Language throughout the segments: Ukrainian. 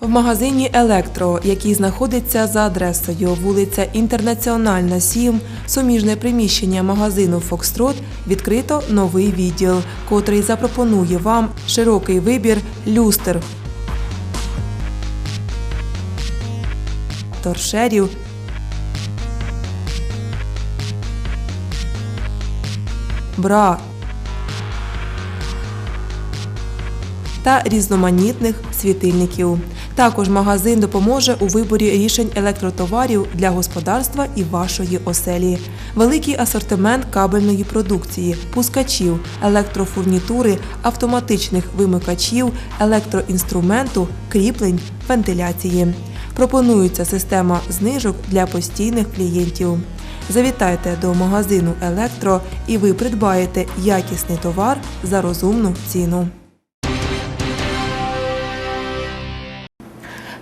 В магазині Електро, який знаходиться за адресою вулиця Інтернаціональна 7, суміжне приміщення магазину Фокстрот, відкрито новий відділ, котрий запропонує вам широкий вибір люстр, торшерів, бра та різноманітних світильників. Також магазин допоможе у виборі рішень електротоварів для господарства і вашої оселі. Великий асортимент кабельної продукції, пускачів, електрофурнітури, автоматичних вимикачів, електроінструменту, кріплень, вентиляції. Пропонується система знижок для постійних клієнтів. Завітайте до магазину Електро і ви придбаєте якісний товар за розумну ціну.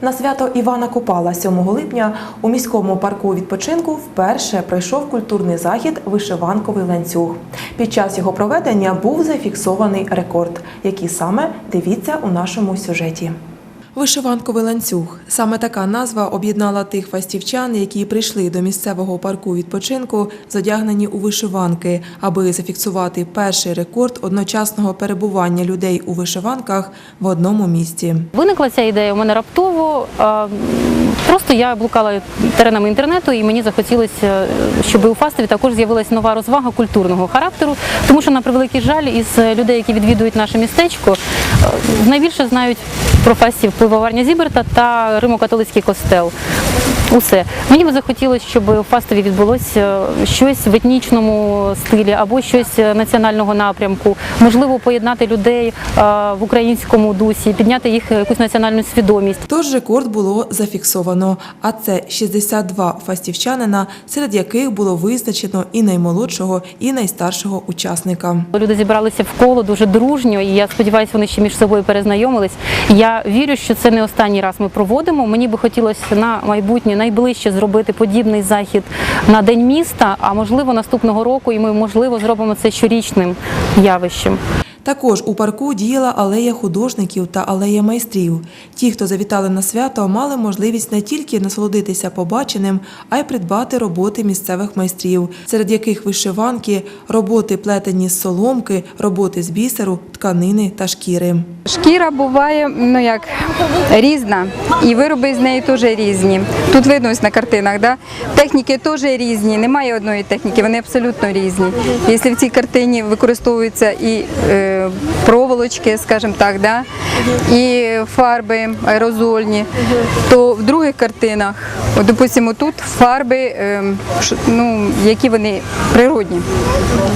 На свято Івана Купала 7 липня у міському парку відпочинку вперше пройшов культурний захід Вишиванковий ланцюг. Під час його проведення був зафіксований рекорд, який саме дивіться у нашому сюжеті. Вишиванковий ланцюг саме така назва об'єднала тих фастівчан, які прийшли до місцевого парку відпочинку, задягнені у вишиванки, аби зафіксувати перший рекорд одночасного перебування людей у вишиванках в одному місці. Виникла ця ідея у мене раптово. Просто я блукала теренами інтернету, і мені захотілося, щоб у Фастові також з'явилася нова розвага культурного характеру, тому що на превеликий жаль, із людей, які відвідують наше містечко, найбільше знають про фастів пивоварня Зіберта та Римо-католицький костел. Усе мені би захотілося, щоб у Фастові відбулося щось в етнічному стилі або щось національного напрямку. Можливо, поєднати людей е, в українському дусі, підняти їх якусь національну свідомість. Тож рекорд було зафіксовано, а це 62 фастівчанина, серед яких було визначено і наймолодшого, і найстаршого учасника. Люди зібралися в коло дуже дружньо, і я сподіваюся, вони ще між собою перезнайомились. Я вірю, що це не останній раз ми проводимо. Мені би хотілося на майбутнє найближче зробити подібний захід на день міста. А можливо, наступного року, і ми можливо зробимо це щорічним явищем. Також у парку діяла алея художників та алея майстрів. Ті, хто завітали на свято, мали можливість не тільки насолодитися побаченим, а й придбати роботи місцевих майстрів, серед яких вишиванки, роботи плетені з соломки, роботи з бісеру, тканини та шкіри. Шкіра буває ну як різна, і вироби з неї теж різні. Тут видно на картинах, да? техніки теж різні, немає одної техніки, вони абсолютно різні. Якщо в цій картині використовуються і е, проволочки, скажімо так, да? і фарби аерозольні, то в других картинах, допустимо, тут фарби, е, ну, які вони природні.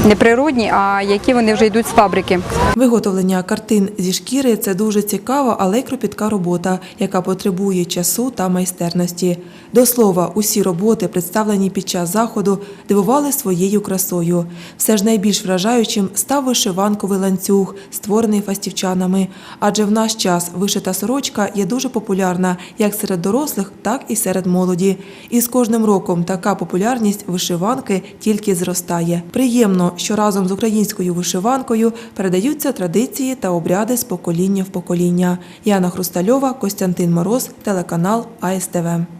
Не природні, а які вони вже йдуть з фабрики. Виготовлення картин зі шкіри це дуже цікава, але й кропітка робота, яка потребує часу та майстерності. До слова, усі роботи, представлені під час заходу, дивували своєю красою. Все ж найбільш вражаючим став вишиванковий ланцюг, створений фастівчанами. Адже в наш час вишита сорочка є дуже популярна як серед дорослих, так і серед молоді. І з кожним роком така популярність вишиванки тільки зростає. Приємно, що разом з українською вишиванкою передаються традиції та обряди з покоління в покоління. Яна Хрустальова, Костянтин Мороз, телеканал АСТВ.